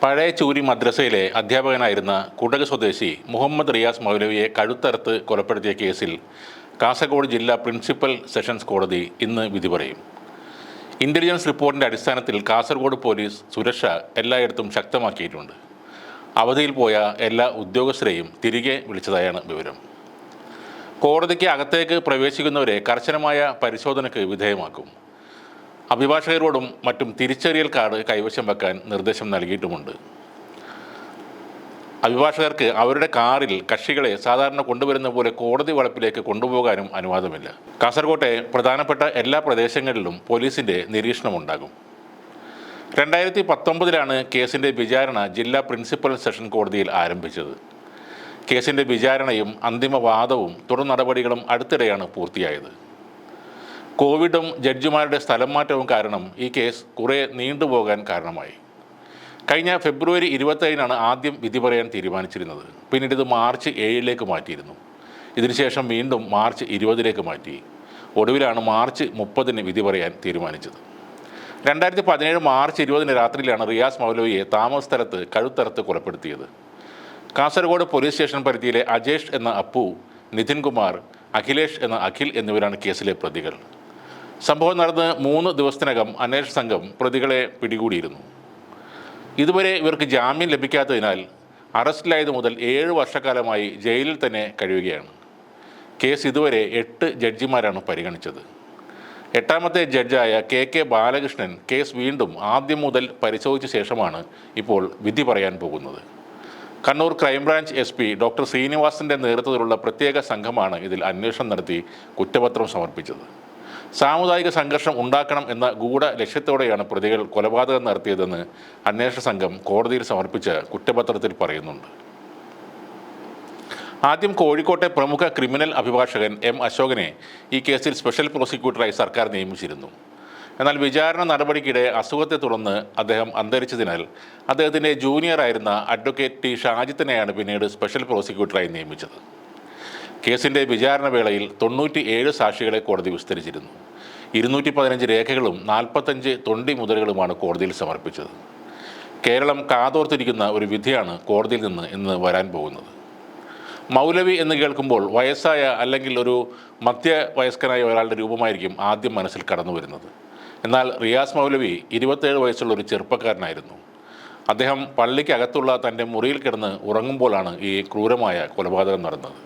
പഴയ ചൂരി മദ്രസയിലെ അധ്യാപകനായിരുന്ന കുടക് സ്വദേശി മുഹമ്മദ് റിയാസ് മൗലവിയെ കഴുത്തറുത്ത് കൊലപ്പെടുത്തിയ കേസിൽ കാസർഗോഡ് ജില്ലാ പ്രിൻസിപ്പൽ സെഷൻസ് കോടതി ഇന്ന് വിധി പറയും. ഇന്റലിജൻസ് റിപ്പോർട്ടിന്റെ അടിസ്ഥാനത്തിൽ കാസർഗോഡ് പോലീസ് സുരക്ഷ എല്ലായിടത്തും ശക്തമാക്കിയിട്ടുണ്ട്. അവധിയിൽ പോയ എല്ലാ ഉദ്യോഗസ്ഥരെയും തിരികെ വിളിച്ചതായാണ് വിവരം. കോടതിക്ക് അകത്തേക്ക് പ്രവേശിക്കുന്നവരെ കർശനമായ പരിശോധനയ്ക്ക് വിധേയമാക്കും. അഭിഭാഷകരോടും മറ്റും തിരിച്ചറിയൽ കാർഡ് കൈവശം വെക്കാൻ നിർദ്ദേശം നൽകിയിട്ടുമുണ്ട്. അഭിഭാഷകർക്ക് അവരുടെ കാറിൽ കക്ഷികളെ സാധാരണ കൊണ്ടുവരുന്ന പോലെ കോടതി വളപ്പിലേക്ക് കൊണ്ടുപോകാനും അനുവാദമില്ല. കാസർകോട്ടെ പ്രധാനപ്പെട്ട എല്ലാ പ്രദേശങ്ങളിലും പോലീസിന്റെ നിരീക്ഷണമുണ്ടാകും. രണ്ടായിരത്തി പത്തൊമ്പതിലാണ് കേസിന്റെ വിചാരണ ജില്ലാ പ്രിൻസിപ്പൽ സെഷൻ കോടതിയിൽ ആരംഭിച്ചത്. കേസിന്റെ വിചാരണയും അന്തിമ വാദവും തുടർ നടപടികളും അടുത്തിടെയാണ് പൂർത്തിയായത്. കോവിഡും ജഡ്ജിമാരുടെ സ്ഥലം മാറ്റവും കാരണം ഈ കേസ് കുറേ നീണ്ടുപോകാൻ കാരണമായി. കഴിഞ്ഞ ഫെബ്രുവരി ഇരുപത്തേഴിനാണ് ആദ്യം വിധി പറയാൻ തീരുമാനിച്ചിരുന്നത്. പിന്നീട് ഇത് മാർച്ച് ഏഴിലേക്ക് മാറ്റിയിരുന്നു. ഇതിനുശേഷം വീണ്ടും മാർച്ച് ഇരുപതിലേക്ക് മാറ്റി. ഒടുവിലാണ് മാർച്ച് മുപ്പതിന് വിധി പറയാൻ തീരുമാനിച്ചത്. രണ്ടായിരത്തി പതിനേഴ് മാർച്ച് ഇരുപതിന് രാത്രിയിലാണ് റിയാസ് മൗലവിയെ താമസ സ്ഥലത്ത് കഴുത്തറത്ത് കൊലപ്പെടുത്തിയത്. കാസർഗോഡ് പോലീസ് സ്റ്റേഷൻ പരിധിയിലെ അജേഷ് എന്ന അപ്പു നിതിൻ കുമാർ അഖിലേഷ് എന്ന അഖിൽ എന്നിവരാണ് കേസിലെ പ്രതികൾ. സംഭവം നടന്ന് മൂന്ന് ദിവസത്തിനകം അന്വേഷണ സംഘം പ്രതികളെ പിടികൂടിയിരുന്നു. ഇതുവരെ ഇവർക്ക് ജാമ്യം ലഭിക്കാത്തതിനാൽ അറസ്റ്റിലായത് മുതൽ ഏഴ് വർഷക്കാലമായി ജയിലിൽ തന്നെ കഴിയുകയാണ്. കേസ് ഇതുവരെ എട്ട് ജഡ്ജിമാരാണ് പരിഗണിച്ചത്. എട്ടാമത്തെ ജഡ്ജായ കെ കെ ബാലകൃഷ്ണൻ കേസ് വീണ്ടും ആദ്യം മുതൽ പരിശോധിച്ച ശേഷമാണ് ഇപ്പോൾ വിധി പറയാൻ പോകുന്നത്. Kannur crime branch S P doctor ശ്രീനിവാസിന്റെ നേതൃത്വത്തിലുള്ള പ്രത്യേക സംഘമാണ് ഇതിൽ അന്വേഷണം നടത്തി കുറ്റപത്രം സമർപ്പിച്ചത്. സാമുദായിക സംഘർഷം ഉണ്ടാക്കണം എന്ന ഗൂഢ ലക്ഷ്യത്തോടെയാണ് പ്രതികൾ കൊലപാതകം നടത്തിയതെന്ന് അന്വേഷണ സംഘം കോടതിയിൽ സമർപ്പിച്ച കുറ്റപത്രത്തിൽ പറയുന്നുണ്ട്. ആദ്യം കോഴിക്കോട്ടെ പ്രമുഖ ക്രിമിനൽ അഭിഭാഷകൻ എം അശോകനെ ഈ കേസിൽ സ്പെഷ്യൽ പ്രോസിക്യൂട്ടറായി സർക്കാർ നിയമിച്ചിരുന്നു. എന്നാൽ വിചാരണ നടപടിക്കിടെ അസുഖത്തെ തുടർന്ന് അദ്ദേഹം അന്തരിച്ചതിനാൽ അദ്ദേഹത്തിന്റെ ജൂനിയറായിരുന്ന അഡ്വക്കേറ്റ് ടി ഷാജിത്തിനെയാണ് പിന്നീട് സ്പെഷ്യൽ പ്രോസിക്യൂട്ടറായി നിയമിച്ചത്. കേസിന്റെ വിചാരണ വേളയിൽ തൊണ്ണൂറ്റി ഏഴ് സാക്ഷികളെ കോടതി വിസ്തരിച്ചിരുന്നു. ഇരുന്നൂറ്റി പതിനഞ്ച് രേഖകളും നാൽപ്പത്തഞ്ച് തൊണ്ടി മുതലുകളുമാണ് കോടതിയിൽ സമർപ്പിച്ചത്. കേരളം കാതോർത്തിരിക്കുന്ന ഒരു വിധിയാണ് കോടതിയിൽ നിന്ന് ഇന്ന് വരാൻ പോകുന്നത്. മൗലവി എന്ന് കേൾക്കുമ്പോൾ വയസ്സായ അല്ലെങ്കിൽ ഒരു മധ്യവയസ്കനായ ഒരാളുടെ രൂപമായിരിക്കും ആദ്യം മനസ്സിൽ കടന്നു വരുന്നത്. എന്നാൽ റിയാസ് മൗലവി ഇരുപത്തേഴ് വയസ്സുള്ള ഒരു ചെറുപ്പക്കാരനായിരുന്നു. അദ്ദേഹം പള്ളിക്കകത്തുള്ള തന്റെ മുറിയിൽ കിടന്ന് ഉറങ്ങുമ്പോഴാണ് ഈ ക്രൂരമായ കൊലപാതകം നടന്നത്.